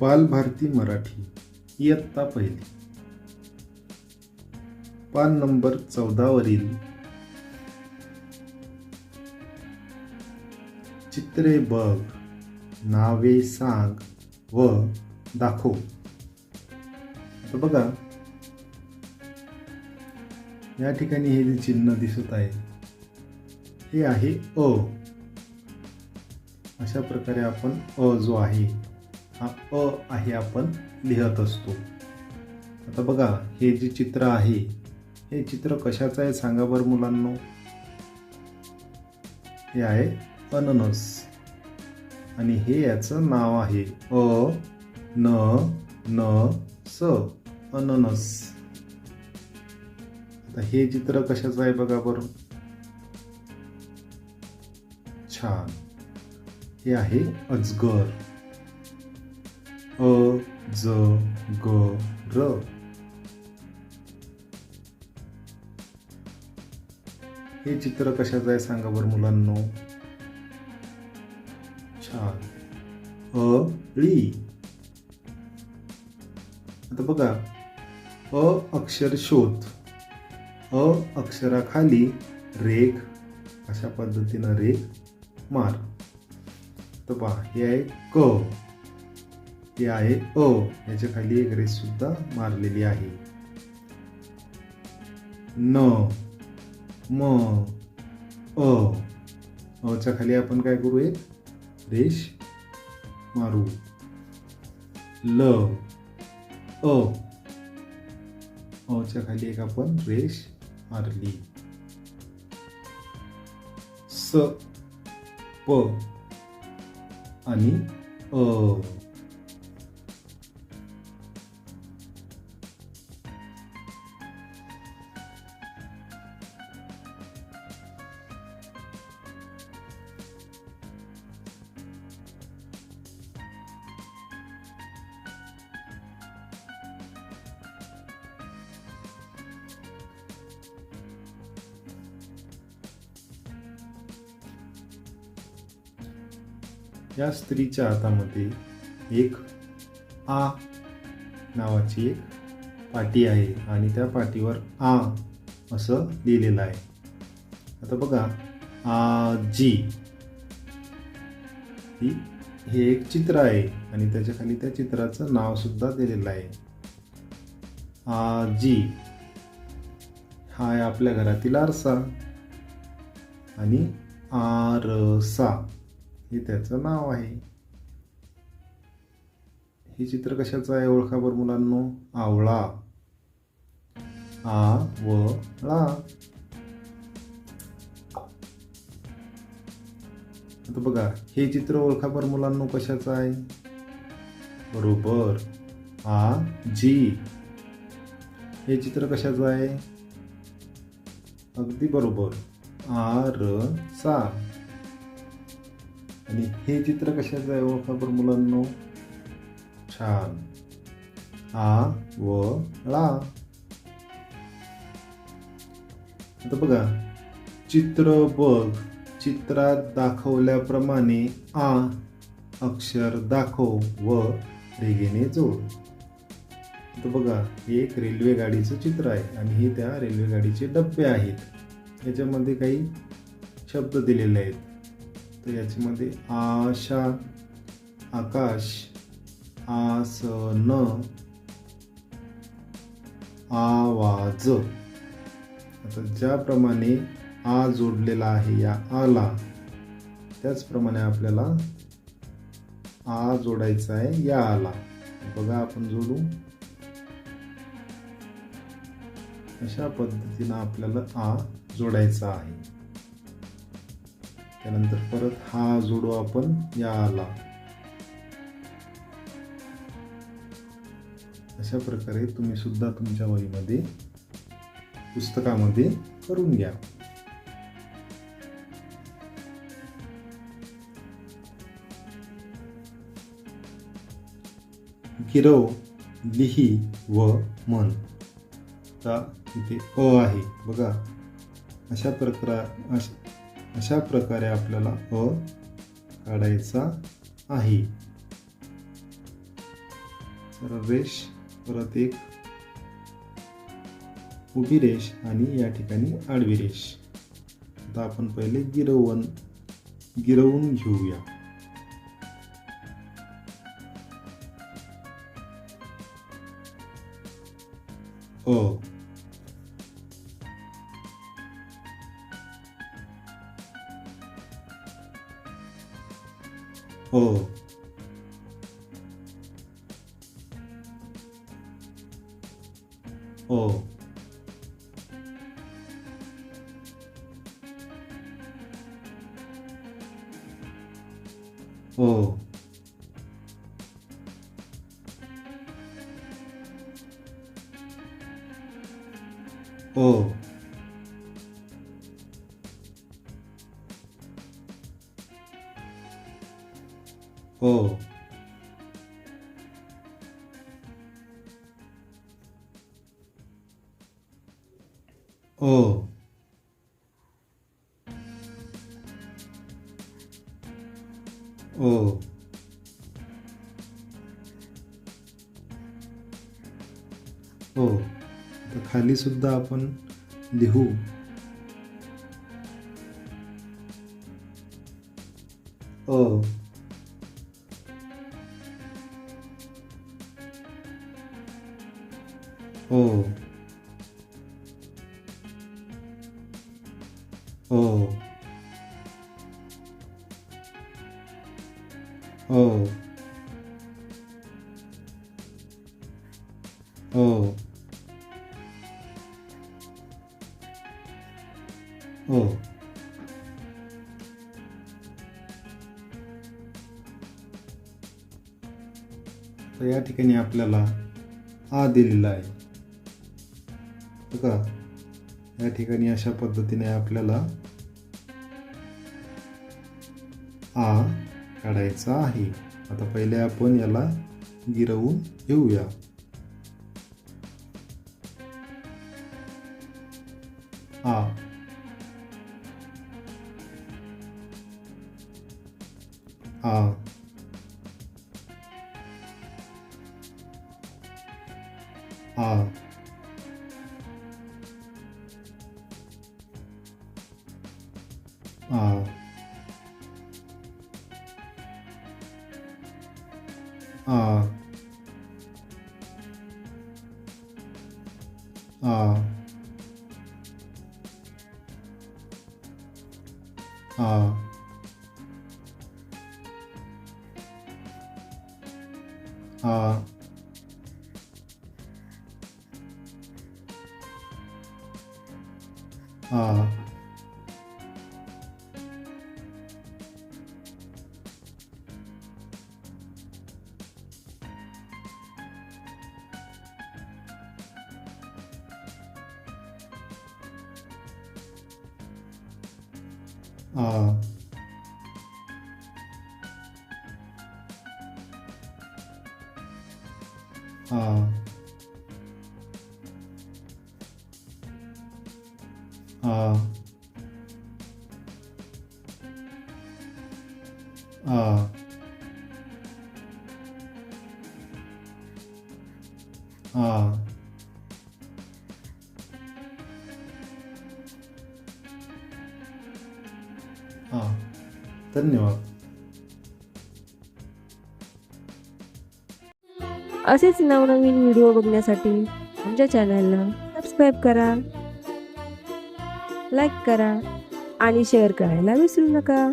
बालभारती मराठी इयत्ता पहिली. पान नंबर चौदावरील. चित्रे बघ नावे सांग व दाखव. आता बघा. या ठिकाणी हे जे चिन्ह दिसत आहे हे आहे अ. अशा प्रकारे आपण अ जो आहे हा अ आहे आपण लिहत असतो. आता बघा हे जे चित्र आहे हे चित्र कशाचं आहे सांगा बरं मुलांनो. हे आहे अननस. आणि हे याचं नाव आहे अ न न स अननस. आता हे चित्र कशाचं आहे बघा बरं. छान. हे आहे अजगर. अ ज ग र. हे चित्र कशाचं आहे सांगा बरं मुलांनो? छान. अळी आता बघा. अ अक्षर शोध. अ अक्षराखाली रेख. अशा पद्धतीनं रेख मार. तर पहा हे आहे क. ते आहे अ याच्या खाली एक रेस सुद्धा मारलेली आहे. न म अ. अच्या खाली आपण काय करू एक रेष मारू. ल अ. अच्या खाली एक आपण रेष मारली. स प आणि अ. या स्त्रीच्या हातामध्ये एक आ नावाची एक पाटी आहे आणि त्या पाटीवर आ असं लिहिलेलं आहे. आता बघा आजी ही हे एक चित्र आहे आणि त्याच्याखाली त्या चित्राचं नावसुद्धा दिलेलं आहे. आजी हा आहे आपल्या घरातील आरसा आणि आरसा. हे त्याचं नाव आहे. हे चित्र कशाचं आहे ओळखा मुलांनो? आवळा. आ व ळा आता बघा हे चित्र ओळखा मुलांनो कशाचं आहे? बरोबर. आ जी. हे चित्र कशाचं आहे? अगदी बरोबर. आर सा. आणि हे चित्र कशाचं आहे हो? ओळखा मुलांना मुलांनो. छान. आ व ळा. आता बघा. चित्र बघ. चित्रात दाखवल्याप्रमाणे आ अक्षर दाखव व रेगेने जोड. तर बघा हे एक रेल्वे गाडीचं चित्र आहे आणि हे त्या रेल्वे गाडीचे डब्बे आहेत. याच्यामध्ये काही शब्द दिलेले आहेत. तर याच्यामध्ये आशा आकाश आसन आवाज. आता ज्याप्रमाणे आ जोडलेला आहे या आला त्याचप्रमाणे आपल्याला आ जोडायचा आहे या आला. बघा आपण जोडू. अशा पद्धतीनं आपल्याला आ जोडायचा आहे. त्यानंतर परत हा जोडू आपण या आला अशा प्रकारे तुम्ही सुद्धा तुमच्या वहीमध्ये पुस्तकामध्ये करून घ्या. गिरव लिही व मन. आता इथे अ आहे. बघा अशा प्रकार अशा प्रकारे आपल्याला अ काढायचा आहे. रेष परत एक. उभी रेष आणि या ठिकाणी आडवी रेष. आता आपण पहिले गिरवून गिरवून घेऊया. अ. 어. 어. 어. 어. ओ ओ ओ तर खाली सुद्धा आपण लिहू. ओ ओ हो. ओ ओ ओ ओ तर या ठिकाणी आपल्याला आ दिलेला आहे. बघा. या ठिकाणी अशा पद्धतीने आपल्याला आ काढायचा आहे. आता पहिले आपण याला गिरवून घेऊया आ. आ. आ. 啊。啊。啊。啊。啊。啊。啊。啊。啊。धन्यवाद. असेच नवनवीन व्हिडिओ बघण्यासाठी आमच्या चॅनलला सबस्क्राईब करा लाईक करा आणि शेअर करायला विसरू नका.